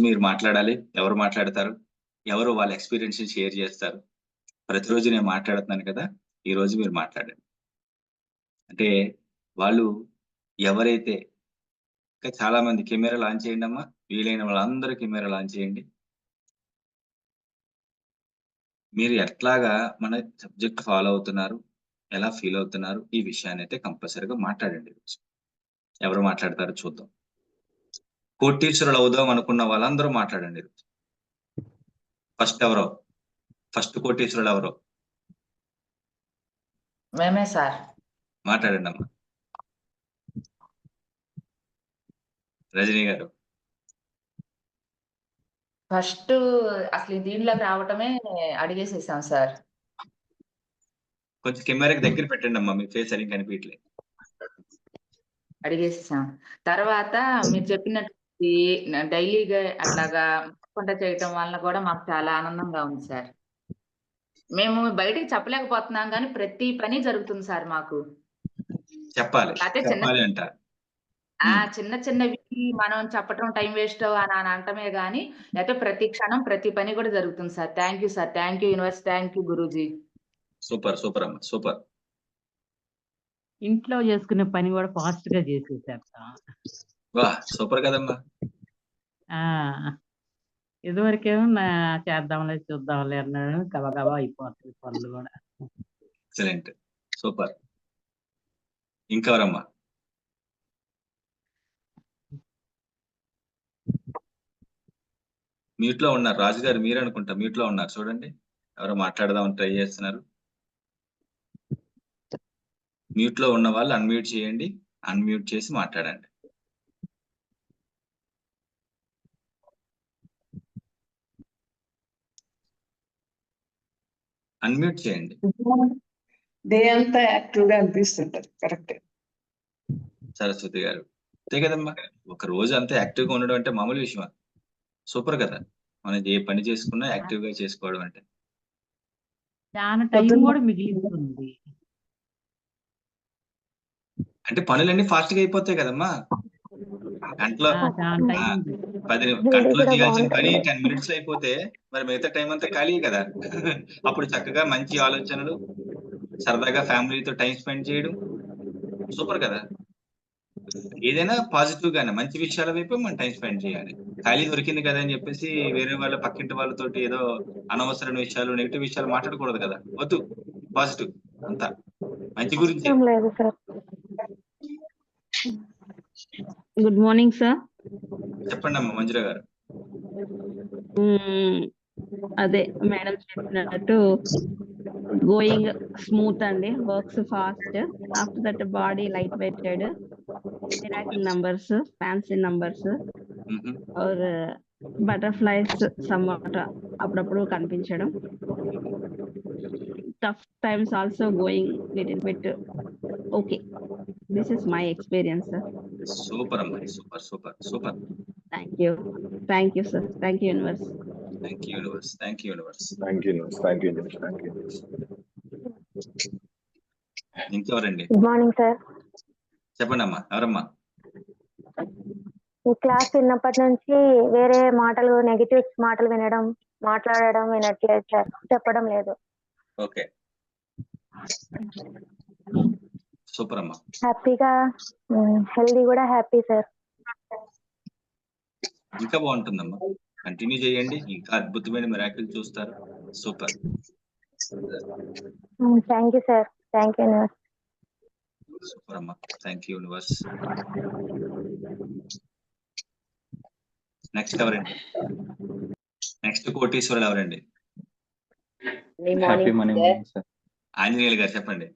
రోజు మీరు మాట్లాడాలి ఎవరు మాట్లాడతారు ఎవరు వాళ్ళ ఎక్స్పీరియన్స్ షేర్ చేస్తారు. ప్రతిరోజు నేను మాట్లాడుతున్నాను కదా ఈ రోజు మీరు మాట్లాడండి. అంటే వాళ్ళు ఎవరైతే ఇంకా చాలా మంది కెమెరా లాంచ్ చేయండి అమ్మా వీలైన వాళ్ళందరూ కెమెరా లాంచ్ చేయండి. మీరు ఎట్లాగా మన సబ్జెక్ట్ ఫాలో అవుతున్నారు ఎలా ఫీల్ అవుతున్నారు ఈ విషయాన్ని అయితే కంపల్సరీగా మాట్లాడండి ఎవరు మాట్లాడతారో చూద్దాం. కోటీశ్వరులు అవుదాం అనుకున్న వాళ్ళందరూ మాట్లాడండి. ఫస్ట్ ఎవరో? ఫస్ట్ కోటీశ్వరుడు ఎవరో? మేమే సార్. మాట్లాడండి అమ్మా. రజనీ గారు. ఫస్ట్ అసలు దీంట్లోకి రావటమే అడిగేసేసాం సార్. కొంచెం కెమెరాకి దగ్గర పెట్టండి అమ్మా మీ ఫేస్ సరిగ్గా కనిపించలేదు అడిగేసేసాం. తర్వాత మీరు చెప్పినట్టు డైలీగా అట్లాగా వంట చేయటం వలన కూడా మాకు చాలా ఆనందంగా ఉంది సార్. మేము బయటికి చెప్పలేకపోతున్నాం కానీ ప్రతి పని జరుగుతుంది సార్ మాకు. చెప్పాలి అయితే చిన్న- ఆ. చిన్న చిన్నవి మనం చెప్పటం టైం వేస్ట్ అని అని అంటమే గానీ లేకపోతే ప్రతి క్షణం ప్రతి పని కూడా జరుగుతుంది sir. Thank you sir. Thank you universe. Thank you Guruji. Super super అమ్మా. సూపర్. ఇంట్లో చేసుకునే పని కూడా ఫాస్ట్గా చేసేసారు వా సూపర్ కదమ్మా. ఆ ఇదివరకేమో నా చేద్దాంలే చూద్దాంలే అన్నాడు. గబగబా అయిపోతుంది పనులు కూడా. ఎక్సలెంట్. సూపర్. ఇంకెవరమ్మా? మ్యూట్లో ఉన్నారు. రాజు గారు మీరు అనుకుంటా మ్యూట్లో ఉన్నారు. చూడండి. ఎవరో మాట్లాడదామని ట్రై చేస్తున్నారు. మ్యూట్లో ఉన్న వాళ్ళు అన్మ్యూట్ చేయండి. అన్మ్యూట్ చేసి మాట్లాడండి. అన్మ్యూట్ చేయండి. డే అంతా యాక్టివ్గా అనిపిస్తుంటది కరెక్ట్ సరస్వతి గారు. అంతే కదమ్మా ఒక రోజు అంతా యాక్టివ్గా ఉండడం అంటే మామూలు విషయమా? సూపర్ కదా మనం ఏ పని చేసుకున్నా యాక్టివ్గా చేసుకోవడం అంటే. టైం కూడా అంటే పనులన్నీ ఫాస్ట్గా అయిపోతాయి కదమ్మా. గంటలో. పది గంటలో చేయాల్సిన పని. టెన్ మినిట్స్ అయిపోతే మరి మిగతా టైం అంతా ఖాళీ కదా. అప్పుడు చక్కగా మంచి ఆలోచనలు సరదాగా ఫ్యామిలీతో టైం స్పెండ్ చేయడం. సూపర్ కదా. ఏదైనా పాజిటివ్ గానే మంచి విషయాల వైపు మనం టైం స్పెండ్ చేయాలి. ఖాళీ దొరికింది కదా అని చెప్పేసి వేరే వాళ్ళ పక్కింటి వాళ్ళతోటి ఏదో అనవసరమైన విషయాలు నెగిటివ్ విషయాలు మాట్లాడకూడదు కదా. వద్దు. పాజిటివ్ అంతా. మంచి గురించి ఏం లేదు సార్ గుడ్ మార్నింగ్ సార్. చెప్పండి అమ్మా మంజుల గారు. అదే మేడం చెప్పినట్టు గోయింగ్ స్మూత్ అండి works fast. After that body light weighted miracle numbers fancy numbers. Are butterflies somewhat అప్పుడప్పుడు కనిపించడం. Tough times also going little bit. Okay this is my experience sir. Super అమ్మా super super super. Thank you thank you sir thank you universe thank you universe thank you universe thank you thank you thank you ఇంకెవరండి? Good morning sir చెప్పండి అమ్మా ఎవరమ్మా? ఈ class విన్నప్పటి నుంచి వేరే మాటలు negative మాటలు వినడం మాట్లాడడం వినట్లేదు సార్ చెప్పడం లేదు. ఓకే. సూపర్ అమ్మా హ్యాపీగా హెల్దీ కూడా హ్యాపీ సార్. ఇంకా బాగుంటుందమ్మా. కంటిన్యూ చేయండి. ఇంకా అద్భుతమైన మిరాకిల్ చూస్తారు. Super. Thank you sir. Thank you super అమ్మా థ్యాంక్ యూ యూనివర్స్ నెక్స్ట్ ఎవరండి? నెక్స్ట్ కోటీశ్వరుడు ఎవరండి? Happy money morning sir Anjaneyulu గారు చెప్పండి.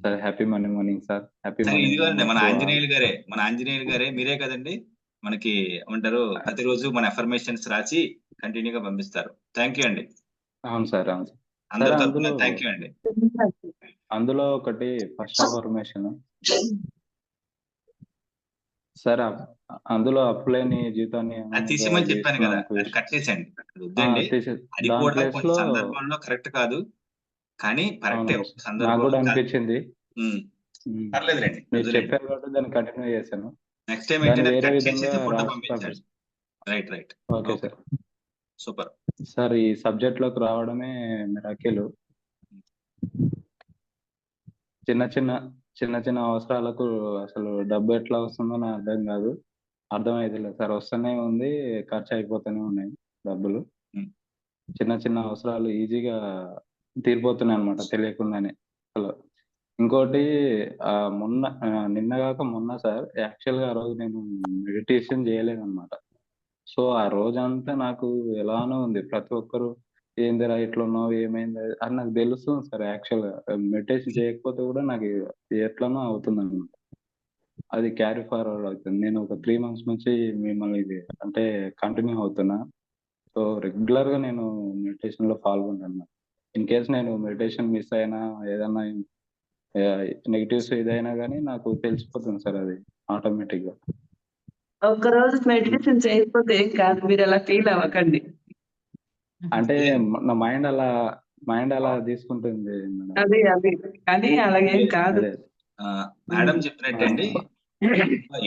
Sir happy money morning sir happy ఇదిగోండి మన ఆంజనేయులు గారే మన ఆంజనేయులు గారే మీరే కదండి. మనకి ఏమంటారు ప్రతిరోజు మన అఫర్మేషన్స్ రాసి కంటిన్యూగా పంపిస్తారు. థ్యాంక్ యూ అండి. అవును సార్ అవును సార్. అందరి తరఫున థ్యాంక్ యూ అండి. అందులో ఒకటి ఫస్ట్ ఇన్ఫర్మేషన్ సార్ అందులో అప్పులేని జీతాన్ని అది తీసేయమని చెప్పాను కదా కట్టేసండి అది కూడా లో సందర్భాల్లో కరెక్ట్ కాదు. కానీ కరెక్టే అనిపించింది. కంటిన్యూ చేశాను. నెక్స్ట్ టైం ఏంటంటే. Right right okay sir super sir ఈ సబ్జెక్ట్లోకి రావడమే మిరాకిల్ చిన్న చిన్న చిన్న చిన్న అవసరాలకు అసలు డబ్బు ఎట్లా వస్తుందో నాకు అర్థం కాదు. అర్థమైతే లేదు సార్ వస్తూనే ఉంది ఖర్చు అయిపోతూనే ఉన్నాయి డబ్బులు. చిన్న చిన్న అవసరాలు ఈజీగా తీరిపోతున్నాయి అనమాట తెలియకుండానే. హలో. ఇంకోటి ఆ, మొన్న నిన్న కాక మొన్న సార్ యాక్చువల్గా ఆ రోజు నేను మెడిటేషన్ చేయలేదన్నమాట. సో ఆ రోజంతా నాకు ఎలానో ఉంది. ప్రతి ఒక్కరు ఏందిరా ఇట్లా ఉన్నావు ఏమైంది? అని నాకు తెలుస్తుంది సార్ యాక్చువల్గా మెడిటేషన్ చేయకపోతే కూడా నాకు ఎట్లనో అవుతుంది అనమాట అది క్యారీ ఫార్వర్డ్ అవుతుంది. నేను ఒక త్రీ మంత్స్ నుంచి మిమ్మల్ని ఇది అంటే కంటిన్యూ అవుతున్నా. సో రెగ్యులర్గా నేను మెడిటేషన్లో పాల్గొంటాను ఇన్ కేస్ నేను మెడిటేషన్ మిస్ అయినా ఏదైనా నెగిటివ్స్ ఏదైనా కానీ నాకు తెలిసిపోతుంది సార్ అది ఆటోమేటిక్గా. ఒక్క రోజు మెడిటేషన్ చేయకపోతే ఏం కాదు మీరు అలా ఫీల్ అవ్వకండి. అంటే నా మైండ్ అలా మైండ్ అలా తీసుకుంటుంది మేడం. అది అది. కానీ అలాగేం కాదు. మేడం చెప్పినట్టండి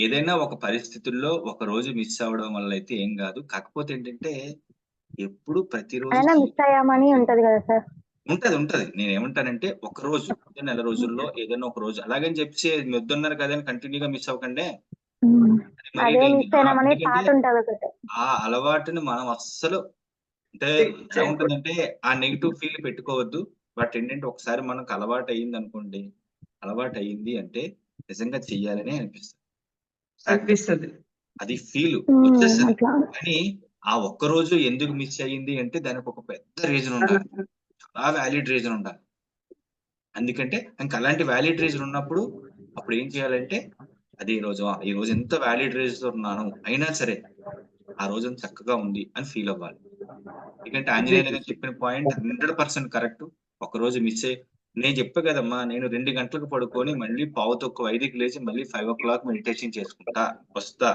ఏదైనా ఒక పరిస్థితుల్లో ఒక రోజు మిస్ అవ్వడం వల్ల అయితే ఏం కాదు. కాకపోతే ఏంటంటే ఎప్పుడు ప్రతిరోజు మిస్ అయ్యామని ఉంటది కదా సార్. ఉంటది ఉంటది. నేను ఏమంటానంటే ఒక రోజు అంటే నెల రోజుల్లో ఏదైనా ఒక రోజు. అలాగని చెప్పి మీరు వద్దన్నారు కదా అని కంటిన్యూగా మిస్ అవ్వకండి. ఆ అలవాటుని మనం అస్సలు అంటే ఉంటుందంటే ఆ నెగిటివ్ ఫీల్ పెట్టుకోవద్దు. బట్ ఏంటంటే ఒకసారి మనకు అలవాటు అయ్యింది అనుకోండి. అలవాటు అయ్యింది అంటే నిజంగా చెయ్యాలని అనిపిస్తుంది. అనిపిస్తుంది. అది ఫీల్ వచ్చేస్తుంది. కానీ ఆ ఒక్క రోజు ఎందుకు మిస్ అయ్యింది అంటే దానికి ఒక పెద్ద రీజన్ ఉండాలి. చాలా వ్యాలిడ్ రీజన్ ఉండాలి. ఎందుకంటే ఇంకా అలాంటి వ్యాలిడ్ రీజన్ ఉన్నప్పుడు అప్పుడు ఏం చేయాలంటే అది ఈ రోజు ఈ రోజు ఎంత వ్యాలిడ్ రీజన్ ఉన్నాను అయినా సరే ఆ రోజు చక్కగా ఉంది అని ఫీల్ అవ్వాలి. ఎందుకంటే ఆంజనేయులు గారు చెప్పిన పాయింట్ హండ్రెడ్ పర్సెంట్ కరెక్ట్ ఒక రోజు మిస్ అయ్యి నేను చెప్పా కదమ్మా నేను రెండు గంటలకు పడుకొని మళ్ళీ పావు తక్కువ ఐదుకి లేచి మళ్ళీ ఫైవ్ ఓ క్లాక్ మెడిటేషన్ చేసుకుంటా వస్తా.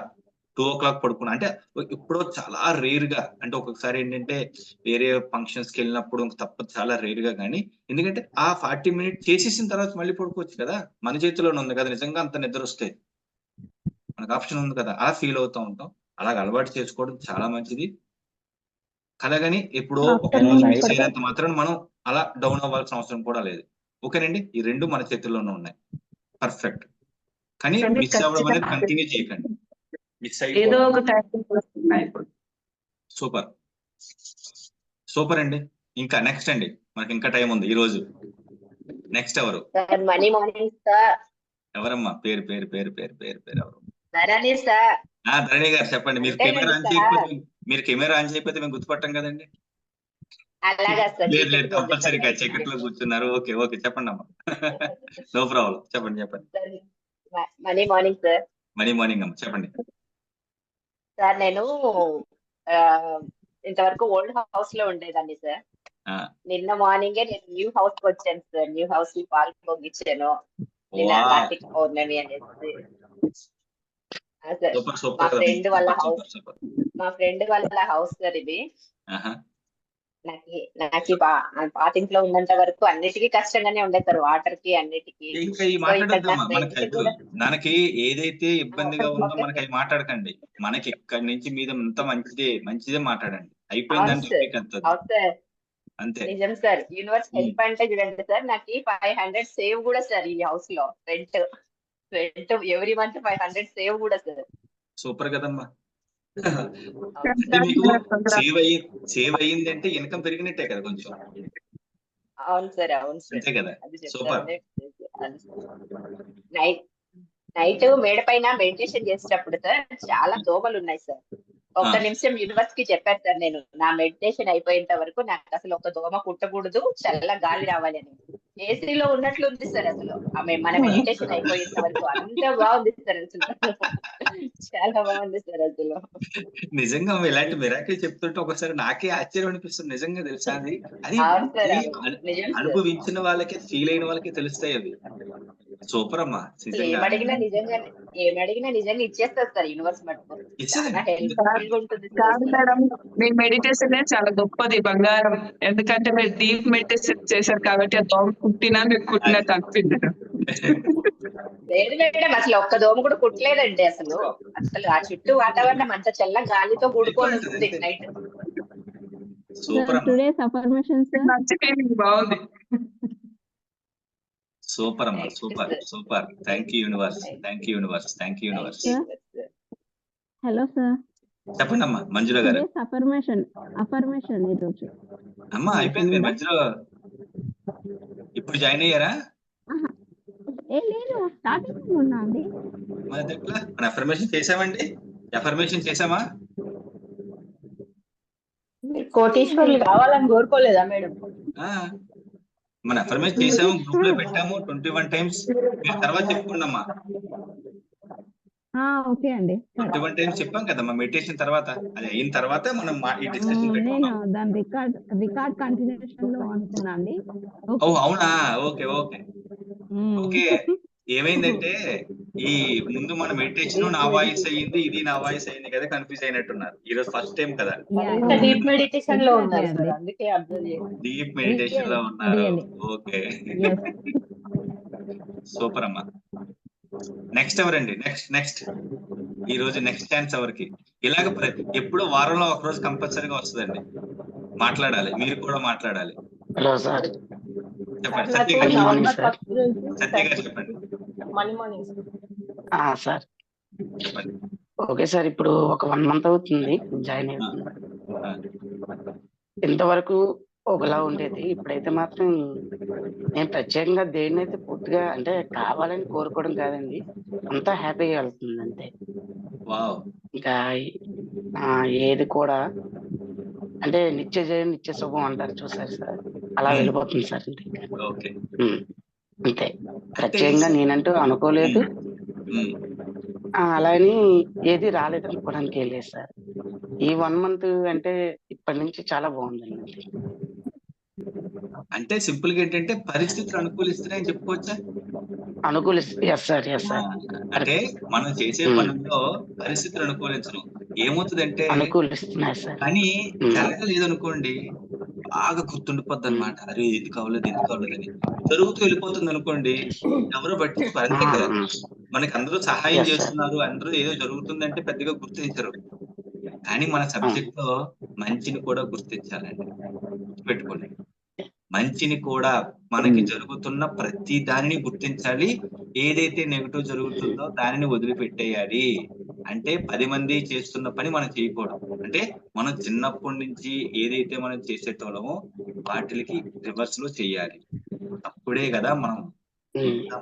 టూ ఓ క్లాక్ పడుకున్నా. అంటే ఇప్పుడు చాలా రేర్గా అంటే ఒక్కొక్కసారి ఏంటంటే వేరే ఫంక్షన్స్కి వెళ్ళినప్పుడు ఇంక తప్పదు చాలా రేర్గా కానీ ఎందుకంటే ఆ ఫార్టీ మినిట్ చేసేసిన తర్వాత మళ్ళీ పడుకోవచ్చు కదా. మన చేతిలోనే ఉంది కదా. నిజంగా అంత నిద్ర వస్తే మనకు ఆప్షన్ ఉంది కదా. అలా ఫీల్ అవుతూ ఉంటాం. అలాగ అలవాటు చేసుకోవడం చాలా మంచిది. కలగని ఎప్పుడో ఒక రోజు మిస్ అయినంత మాత్రం మనం అలా డౌన్ అవ్వాల్సిన అవసరం కూడా లేదు. ఓకేనండి? ఈ రెండు మన చేతుల్లోనే ఉన్నాయి. పర్ఫెక్ట్. కానీ మిస్ అవ్వడం అనేది కంటిన్యూ చేయకండి. మిస్ ఏదో ఒక టైం సూపర్. సూపర్ అండి. ఇంకా నెక్స్ట్ అండి. మనకి ఇంకా టైం ఉంది. ఈ రోజు. నెక్స్ట్ ఎవరు? సార్ మనీ మార్నింగ్ సార్ ఎవరమ్మా? పేరు పేరు పేరు పేరు పేరు పేరు ఎవరు? ధరణి సార్ ఆ ధరణి గారు చెప్పండి. మీరు కెమెరా ఆన్. చేయకపోతే మీరు కెమెరా ఆన్ చేయకపోతే మేము గుర్తుపట్టాం కదండి. అలాగా సార్ లేదు లేదు కంపల్సరీగా. చీకట్లో కూర్చున్నారు. ఓకే ఓకే చెప్పండి అమ్మా. నో ప్రాబ్లం చెప్పండి చెప్పండి. Money morning sir. Money morning అమ్మ చెప్పండి. సార్ నేను ఇంతవరకు ఓల్డ్ హౌస్లో ఉండేదాన్ని సార్. నిన్న మార్నింగే నేను న్యూ హౌస్కి వచ్చాను సార్. న్యూ హౌస్కి పాలు పొంగిచ్చాను. నిన్న వా కార్తీక పౌర్ణమి అనేసి. మా ఫ్రెండ్ వాళ్ళ హౌస్ మా ఫ్రెండ్ వాళ్ళ హౌస్ సార్ ఇది. నాకు నాకు ఈ పా- ఆ పాతింట్లో ఉన్నంత వరకు అన్నిటికీ కష్టంగానే ఉండేది సార్ వాటర్కి అన్నిటికీ. మనకి ఏదైతే ఇబ్బందిగా ఉందో. మనకి అవి మాట్లాడకండి. మనకి ఇక్కడి నుంచి మీద అంత మంచిదే మంచిదే మాట్లాడండి. అయిపోయిందంటే. మీకు అంత నిజం సార్. యూనివర్స్. హెల్ప్ అంటే చూడండి సార్ నాకు ఫైవ్ హండ్రెడ్ సేవ్ కూడా సార్ ఈ హౌస్లో. Rent. Rent every month five hundred save కూడా సార్. సూపర్ కదమ్మా. సేవ్ అయ్యి సేవ్ అయ్యింది అంటే ఇన్కమ్ పెరిగినట్టే కదా కొంచెం. అవును సార్ అవును సార్. అంతే కదా. సూపర్. నైట్ నైట్ మేడ పైన మెడిటేషన్ చేసేటప్పుడు సార్ చాలా దోమలు ఉన్నాయి సార్. ఒక్క. నిమిషం యూనివర్స్కి చెప్పాను సార్ నేను. నా మెడిటేషన్ అయిపోయేంత వరకు నాకు అసలు ఒక దోమ కుట్టకూడదు చల్ల గాలి రావాలి అని. ఏసీలో ఉన్నట్లు ఉంది సార్ అసలు. ఆమె మన మెడిటేషన్ అయిపోయేంత వరకు అంత బాగుంది సార్ అసలు. చాలా బాగుంది సార్ అసలు. నిజంగా ఇలాంటి మిరాకిల్ చెప్తుంటే ఒకసారి నాకే ఆశ్చర్యం అనిపిస్తుంది. నిజంగా తెలుసా అది? అనుభవించిన వాళ్ళకి ఫీల్ అయిన వాళ్ళకి తెలుస్తాయి అవి. సూపర్ అమ్మా. నిజంగా. ఏమడిగినా నిజంగా ఏమడిగినా నిజంగా ఇచ్చేస్తారు సార్ యూనివర్స్. మేడం మీ మెడిటేషన్ చాలా గొప్పది బంగారం. ఎందుకంటే మీరు డీప్ మెడిటేషన్ చేశారు కాబట్టి ఆ దోమ కుట్టినా మీకు కుట్టినట్టు అనిపించదు లేదు మేడం అసలు ఒక్క దోమ కూడా కుట్టలేదండి అసలు. అసలు ఆ చుట్టూ వాతావరణం అంత చల్ల గాలితో కూడుకొని ఉంటుంది నైట్. సూపర్ అమ్మా. Today's affirmation sir. మంచి ఫీలింగ్ బాగుంది. సూపర్ అమ్మా super. Super. Thank you universe thank you universe thank you universe hello sir చెప్పండి అమ్మా మంజుల గారు. అఫర్మేషన్ అఫర్మేషన్ ఈరోజు అమ్మా అయిపోయింది మీరు మధ్యలో. ఇప్పుడు జాయిన్ అయ్యారా? ఏ లేదు. స్టార్టింగ్ ఉన్నా అండి. మరి ఎట్లా? మన అఫర్మేషన్ చేసామండి? అఫర్మేషన్ చేసామా? కోటీశ్వరులు కావాలని కోరుకోలేదా మేడం? ఆ, మన అఫర్మేషన్ చేసాము గ్రూప్లో పెట్టాము ట్వంటీ వన్ టైమ్స్ తర్వాత ఆ, ఓకే అండి. ట్వంటీ వన్ టైమ్స్ చెప్పాం కదమ్మా మెడిటేషన్ తర్వాత. అది అయిన తర్వాత మనం మా- ఈ ఆ, డిస్కషన్ నేను పెట్టుకున్నాం. దాని రికార్డ్ రికార్డ్ కంటిన్యూషన్లో అనుకున్నా అండి ఓ అవునా? Okay okay. ఓకే. ఏమైందంటే ఈ ముందు మన మెడిటేషన్ నా వాయిస్ అయ్యింది ఇది నా వాయిస్ అయ్యింది కదా కన్ఫ్యూజ్ అయినట్టున్నారు. ఈ రోజు ఫస్ట్ టైం కదా. డీప్ మెడిటేషన్లో డీప్ మెడిటేషన్లో ఉన్నారు. ఓకే. సూపర్ అమ్మా. నెక్స్ట్ ఎవరండి నెక్స్ట్ నెక్స్ట్ ఈ రోజు నెక్స్ట్ ఛాన్స్ ఎవరికి ఇలాగ ఎప్పుడో వారంలో ఒక రోజు కంపల్సరీగా వస్తుందండి. మాట్లాడాలి. మీరు కూడా మాట్లాడాలి. Hello sir. చెప్పండి. సత్య గారు చెప్పండి. సార్. ఓకే సార్ ఇప్పుడు ఒక వన్ మంత్ అవుతుంది జాయిన్ అవుతుంది ఆ, ఇంతవరకు ఒకలా ఉండేది. ఇప్పుడైతే మాత్రం నేను ప్రత్యేకంగా దేన్ని అయితే పూర్తిగా అంటే కావాలని కోరుకోవడం కాదండి అంతా హ్యాపీగా వెళ్తుంది అంతే. ఇంకా ఏది కూడా అంటే నిత్య జయం నిత్య శుభం అంటారు చూసారు సార్. అలా వెళ్ళిపోతుంది సార్ అంతే. ప్రత్యేకంగా నేనంటూ అనుకోలేదు. ఉమ్, ఆ, అలా అని ఏది రాలేదు అనుకోవడానికి లేదు సార్. ఈ వన్ మంత్ అంటే ఇప్పటి నుంచి చాలా బాగుందండి. అంటే సింపుల్గా ఏంటంటే పరిస్థితులు అనుకూలిస్తున్నాయని చెప్పుకోవచ్చా? సార్ ఎస్ సార్ అంటే మనం చేసే. పనుల్లో పరిస్థితులు అనుకూలించడం ఏమవుతుందంటే అనుకూలిస్తున్నాయి సార్. ఉమ్. జరగలేదు అనుకోండి బాగా గుర్తుండిపోద్ది అనమాట అరే ఇది కావలేదు ఇది కావలేదు అని. జరుగుతూ వెళ్ళిపోతుంది అనుకోండి ఎవరో కదా మనకి అందరూ సహాయం. చేస్తున్నారు అందరూ ఏదో జరుగుతుందంటే పెద్దగా గుర్తించరు. కానీ మన సబ్జెక్ట్లో మంచిని కూడా గుర్తించాలండి. పెట్టుకోండి మంచిని కూడా మనకి జరుగుతున్న ప్రతి దానిని గుర్తించాలి. ఏదైతే నెగటివ్ జరుగుతుందో దానిని వదిలిపెట్టేయాలి. అంటే పది మంది చేస్తున్న పని మనం చేయకూడదు. అంటే మనం చిన్నప్పటి నుంచి ఏదైతే మనం చేసేటోళ్ళమో వాటికి రివర్స్లో చేయాలి. అప్పుడే కదా మనం.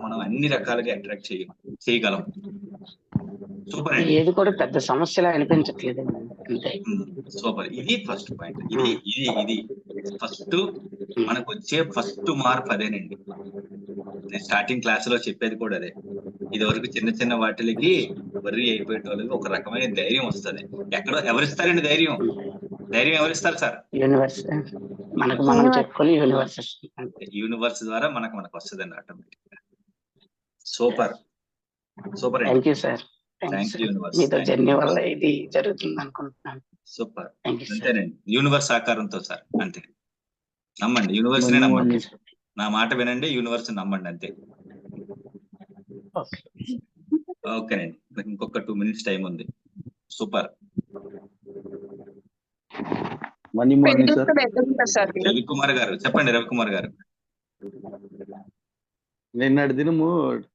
మనం అన్ని రకాలుగా అట్రాక్ట్ చేయ చేయగలం. సూపర్ అండి. ఏది కూడా పెద్ద సమస్యలా అనిపించట్లేదు సూపర్ ఇది ఫస్ట్ పాయింట్ ఇది ఇది ఇది. ఫస్ట్ మనకు వచ్చే ఫస్ట్ మార్పు అదేనండి. నేను స్టార్టింగ్ క్లాస్లో చెప్పేది కూడా అదే. ఇది వరకు చిన్న చిన్న వాటికి వర్రీ అయిపోయే వాళ్ళకి ఒక రకమైన ధైర్యం వస్తుంది. ఎక్కడో ఎవరిస్తారండి ధైర్యం? ధైర్యం ఎవరిస్తారు సార్? యూనివర్స్ మనకు మనం. చెప్పుకొని యూనివర్స్ యూనివర్స్ ద్వారా మనకు మనకు వస్తుంది అండి ఆటోమేటిక్గా super super thank you sir thank you universe మీతో జర్నీ వల్ల ఇది జరుగుతుంది అనుకుంటున్నాను. సూపర్ అంతేనండి. యూనివర్స్ ఆకారంతో సార్. అంతే. నమ్మండి. యూనివర్స్ నే నమ్మండి. నా మాట వినండి యూనివర్స్ నమ్మండి అంతే. ఓకే ఓకేనండి నాకు ఇంకొక టూ మినిట్స్ టైం ఉంది. సూపర్? రవికుమార్ గారు చెప్పండి రవికుమార్ గారు. నిన్నటి దినము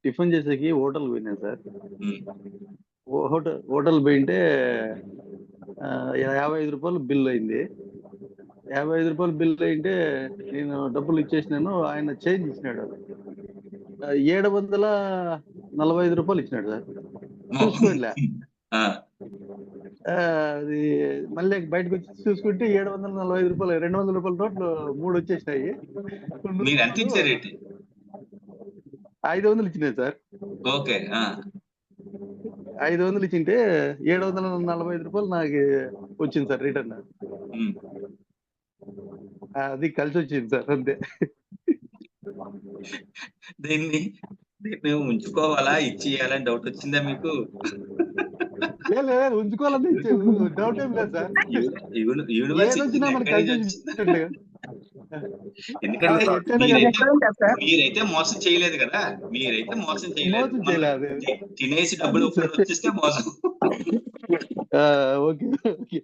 టిఫిన్ చేసేకి హోటల్ పోయినా సార్. హోటల్ హోటల్ పోయింటే యాభై ఐదు రూపాయలు బిల్ అయింది. యాభై ఐదు రూపాయలు బిల్ అయింటే నేను డబ్బులు ఇచ్చేసినాను ఆయన చేంజ్ ఇచ్చినాడు ఏడు వందల నలభై ఐదు రూపాయలు ఇచ్చినాడు సార్. ఆ, అది మళ్ళీ బయటకు వచ్చి చూసుకుంటే ఏడు వందల నలభై ఐదు రూపాయలు రెండు వందల రూపాయల నోట్లు మూడు వచ్చేసినాయి. ఐదు వందలు ఇచ్చినాయి సార్. ఓకే ఐదు వందలు ఇచ్చింటే ఏడు వందల నలభై ఐదు రూపాయలు నాకు వచ్చింది సార్ రిటర్న్. అది కలిసి వచ్చింది సార్ అంతే. దీన్ని నేను ఉంచుకోవాలా? ఇచ్చేయాలని డౌట్ వచ్చిందా మీకు? లేదు ఉంచుకోవాలని డౌట్ ఏం లేదు సార్. ఎందుకంటే మీరైతే మోసం చేయలేదు కదా? మీరైతే మోసం చేయలేదు. తినేసి డబ్బులు వచ్చేస్తే మోసం. ఓకే.